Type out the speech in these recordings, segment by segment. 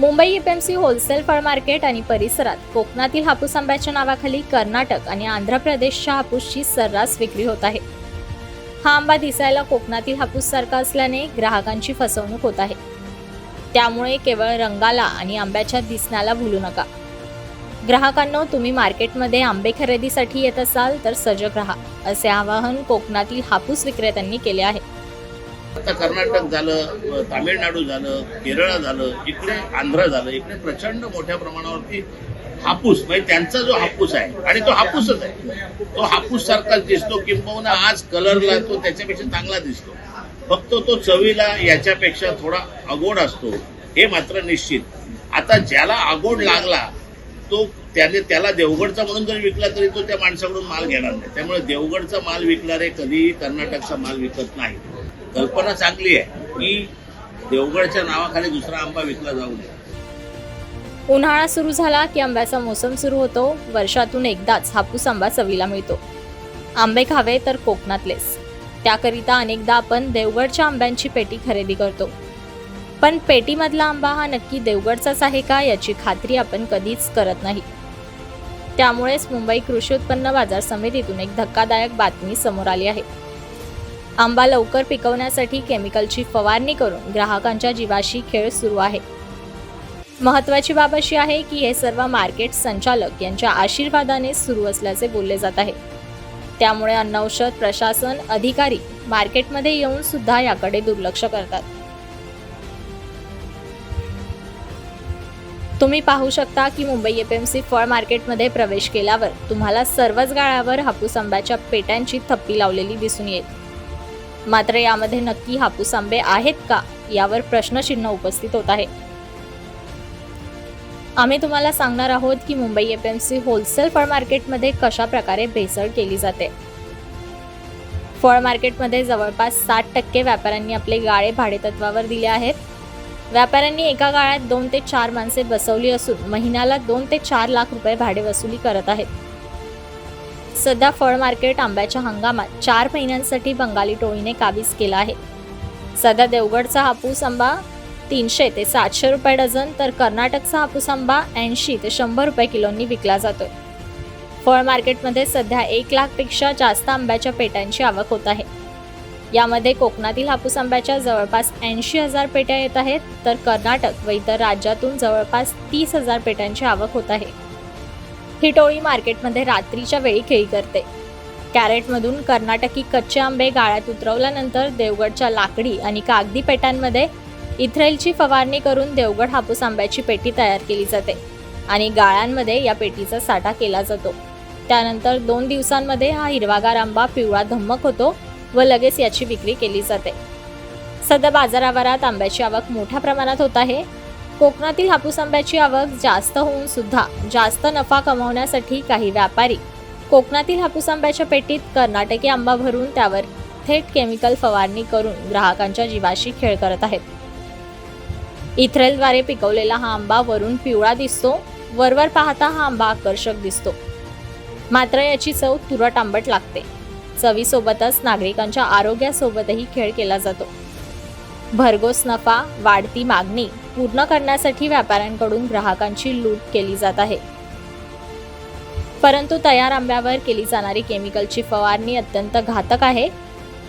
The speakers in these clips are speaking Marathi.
मुंबई एपीएमसी होलसेल फळ मार्केट आणि परिसरात कोकणातील हापूस आंब्याच्या नावाखाली कर्नाटक आणि आंध्र प्रदेशच्या हापूसची सर्रास विक्री होत आहे. हा आंबा दिसायला कोकणातील हापूस सारखा असल्याने ग्राहकांची फसवणूक होत आहे. त्यामुळे केवळ रंगाला आणि आंब्याच्या दिसण्याला भुलू नका. ग्राहकांनो तुम्ही मार्केटमध्ये आंबे खरेदीसाठी येत असाल तर सजग राहा असे आवाहन कोकणातील हापूस विक्रेत्यांनी केले आहे. आता कर्नाटक झालं तामिळनाडू झालं केरळ झालं इकडे आंध्र झालं इकडे प्रचंड मोठ्या प्रमाणावरती हापूस म्हणजे त्यांचा जो हापूस आहे आणि तो हापूसच आहे. तो हापूस सारखाच दिसतो किंबहुना आज कलरला तो त्याच्यापेक्षा चांगला दिसतो. फक्त तो चवीला याच्यापेक्षा थोडा अगोड असतो हे मात्र निश्चित. आता ज्याला अगोड लागला तो त्याने त्याला देवगडचा म्हणून जरी विकला तरी तो त्या माणसाकडून माल घेणार नाही. त्यामुळे देवगडचा माल विकणारे कधीही कर्नाटकचा माल विकत नाही कल्पना चांगली आहे की देवगडच्या नावाखाली दुसरा आंबा विकला जाऊ नये. उन्हाळा सुरू झाला की आंब्याचा मोसम सुरू होतो. वर्षातून एकदाच हापूस आंबा चवीला मिळतो. आंबे खावे तर कोकणातलेच त्याकरिता अनेकदा आपण देवगडच्या आंब्यांची पेटी खरेदी करतो. पण पेटीमधला आंबा हा नक्की देवगडचाच आहे का याची खात्री आपण कधीच करत नाही. त्यामुळेच मुंबई कृषी उत्पन्न बाजार समितीतून एक धक्कादायक बातमी समोर आली आहे. आंबा लवकर पिकवण्यासाठी केमिकलची फवारणी करून ग्राहकांच्या जीवाशी खेळ सुरू आहे. महत्वाची बाब अशी आहे की हे सर्व मार्केट संचालक यांच्या आशीर्वादाने सुरू असल्याचे बोलले जात आहे. त्यामुळे अन्न औषध प्रशासन अधिकारी मार्केटमध्ये येऊन सुद्धा याकडे दुर्लक्ष करतात. तुम्ही पाहू शकता की मुंबई एपीएमसी फळ मार्केटमध्ये प्रवेश केल्यावर तुम्हाला सर्वच गाळ्यावर हापूस आंब्याच्या पेट्यांची थप्पी लावलेली दिसून येईल. मात्र यामध्ये नक्की हापूस आंबे आहेत का यावर प्रश्नचिन्ह उपस्थित होत आहे. आम्ही तुम्हाला सांगणार आहोत की मुंबई एपीएमसी होलसेल फळ मार्केटमध्ये कशा प्रकारे भेसळ केली जाते. फळ मार्केटमध्ये जवळपास साठ टक्के व्यापाऱ्यांनी आपले गाळे भाडेतत्वावर दिले आहेत. व्यापाऱ्यांनी एका गाळ्यात दोन ते चार माणसे बसवली असून महिन्याला दोन ते चार लाख रुपये भाडे वसुली करत आहेत. सध्या फळ मार्केट आंब्याच्या हंगामात चार महिन्यांसाठी बंगाली टोळीने काबीज केला आहे. सध्या देवगडचा हापूस आंबा तीनशे ते सातशे रुपये डझन तर कर्नाटकचा हापूस आंबा ऐंशी ते शंभर रुपये किलोंनी विकला जातोय. फळ मार्केटमध्ये सध्या एक लाखपेक्षा जास्त आंब्याच्या पेट्यांची आवक होत आहे. यामध्ये कोकणातील हापूस आंब्याच्या जवळपास ऐंशी हजार पेट्या येत आहेत तर कर्नाटक व इतर राज्यातून जवळपास तीस हजार पेट्यांची आवक होत आहे. ही टोळी मार्केटमध्ये रात्रीच्या वेळी खेळी करते. कॅरेटमधून कर्नाटकी कच्चे आंबे गाळ्यात उतरवल्यानंतर देवगडच्या लाकडी आणि कागदी पेट्यांमध्ये इथ्रेलची फवारणी करून देवगड हापूस आंब्याची पेटी तयार केली जाते आणि गाळ्यांमध्ये या पेटीचा साठा केला जातो. त्यानंतर दोन दिवसांमध्ये हा हिरवागार आंबा पिवळा धम्मक होतो व लगेच याची विक्री केली जाते. सध्या बाजारावरात आंब्याची आवक मोठ्या प्रमाणात होत आहे. कोकणातील हापूस आंब्याची आवक जास्त होऊन सुद्धा जास्त नफा कमवण्यासाठी काही व्यापारी कोकणातील हापूस आंब्याच्या पेटीत कर्नाटकी आंबा भरून त्यावर थेट केमिकल फवारणी करून ग्राहकांच्या जीवाशी खेळ करत आहेत. इथ्रेलद्वारे पिकवलेला हा आंबा वरून पिवळा दिसतो वरवर पाहता हा आंबा आकर्षक दिसतो. मात्र याची चव तुरट आंबट लागते. चवीसोबतच नागरिकांच्या आरोग्यासोबतही खेळ केला जातो. भरघोस नफा वाढती मागणी पूर्ण करण्यासाठी व्यापाऱ्यांकडून ग्राहकांची लूट केली जात आहे. परंतु तयार आंब्यावर केली जाणारी केमिकलची फवारणी अत्यंत घातक आहे.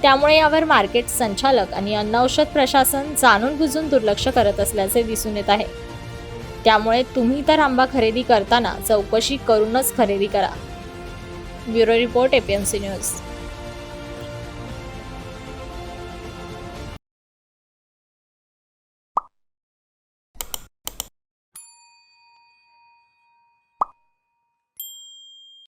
त्यामुळे यावर मार्केट संचालक आणि अन्न औषध प्रशासन जाणून बुजून दुर्लक्ष करत असल्याचे दिसून येत आहे. त्यामुळे तुम्ही तर आंबा खरेदी करताना चौकशी करूनच खरेदी करा. Bureau report APMC news